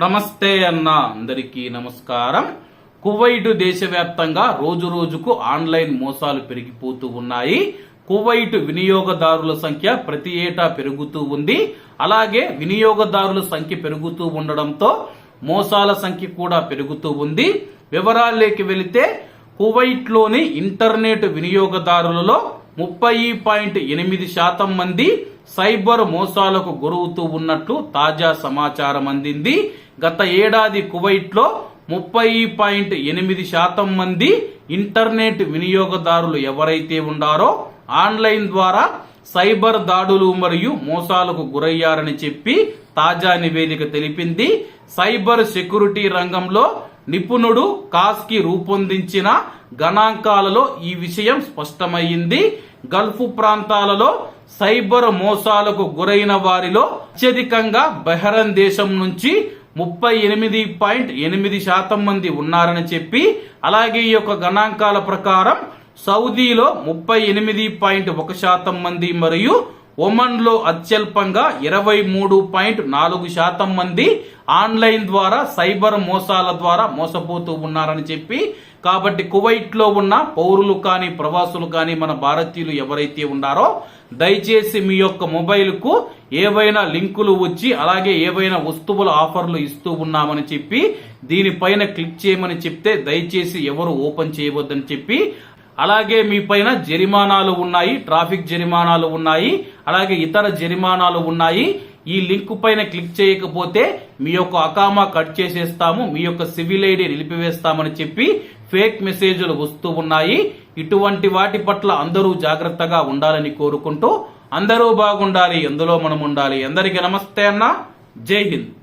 నమస్తే అన్న అందరికీ నమస్కారం. కువైట్ దేశవ్యాప్తంగా రోజు రోజుకు ఆన్లైన్ మోసాలు పెరిగిపోతూ ఉన్నాయి. కువైట్ వినియోగదారుల సంఖ్య ప్రతి ఏటా పెరుగుతూ ఉంది. అలాగే వినియోగదారుల సంఖ్య పెరుగుతూ ఉండడంతో మోసాల సంఖ్య కూడా పెరుగుతూ ఉంది. వివరాల్లోకి వెళితే కువైట్లోని ఇంటర్నెట్ వినియోగదారులలో ముప్పై పాయింట్ ఎనిమిది శాతం మంది సైబర్ మోసాలకు గురవుతూ ఉన్నట్లు తాజా సమాచారం అందింది. గత ఏడాది కువైట్లో ముప్పై పాయింట్ ఎనిమిది శాతం మంది ఇంటర్నెట్ వినియోగదారులు ఎవరైతే ఉండారో ఆన్లైన్ ద్వారా సైబర్ దాడులు మరియు మోసాలకు గురయ్యారని చెప్పి తాజా నివేదిక తెలిపింది. సైబర్ సెక్యూరిటీ రంగంలో నిపుణుడు కాస్కి రూపొందించిన గణాంకాలలో ఈ విషయం స్పష్టమైంది. గల్ఫ్ ప్రాంతాలలో సైబర్ మోసాలకు గురైన వారిలో అత్యధికంగా బెహరన్ దేశం నుంచి ముప్పై ఎనిమిది పాయింట్ ఎనిమిది శాతం మంది ఉన్నారని చెప్పి అలాగే ఈ యొక్క గణాంకాల ప్రకారం సౌదీలో ముప్పై ఎనిమిది పాయింట్ ఒక శాతం మంది మరియు ఒమన్లో అత్యల్పంగా ఇరవై మూడు పాయింట్ నాలుగు శాతం మంది ఆన్లైన్ ద్వారా సైబర్ మోసాల ద్వారా మోసపోతూ ఉన్నారని చెప్పి కాబట్టి కువైట్లో ఉన్న పౌరులు కానీ ప్రవాసులు కానీ మన భారతీయులు ఎవరైతే ఉన్నారో దయచేసి మీ యొక్క మొబైల్కు ఏవైనా లింకులు వచ్చి అలాగే ఏవైనా వస్తువుల ఆఫర్లు ఇస్తూ ఉన్నామని చెప్పి దీనిపైన క్లిక్ చేయమని చెప్తే దయచేసి ఎవరు ఓపెన్ చేయవద్దని చెప్పి అలాగే మీ పైన జరిమానాలు ఉన్నాయి ట్రాఫిక్ జరిమానాలు ఉన్నాయి అలాగే ఇతర జరిమానాలు ఉన్నాయి. ఈ లింక్ పైన క్లిక్ చేయకపోతే మీ యొక్క అకామా కట్ చేసేస్తాము మీ యొక్క సివిల్ ఐడి నిలిపివేస్తామని చెప్పి ఫేక్ మెసేజ్లు వస్తూ ఉన్నాయి. ఇటువంటి వాటి పట్ల అందరూ జాగ్రత్తగా ఉండాలని కోరుకుంటూ అందరూ బాగుండాలి ఎందులో మనం ఉండాలి. అందరికీ నమస్తే అన్న. జై హింద్.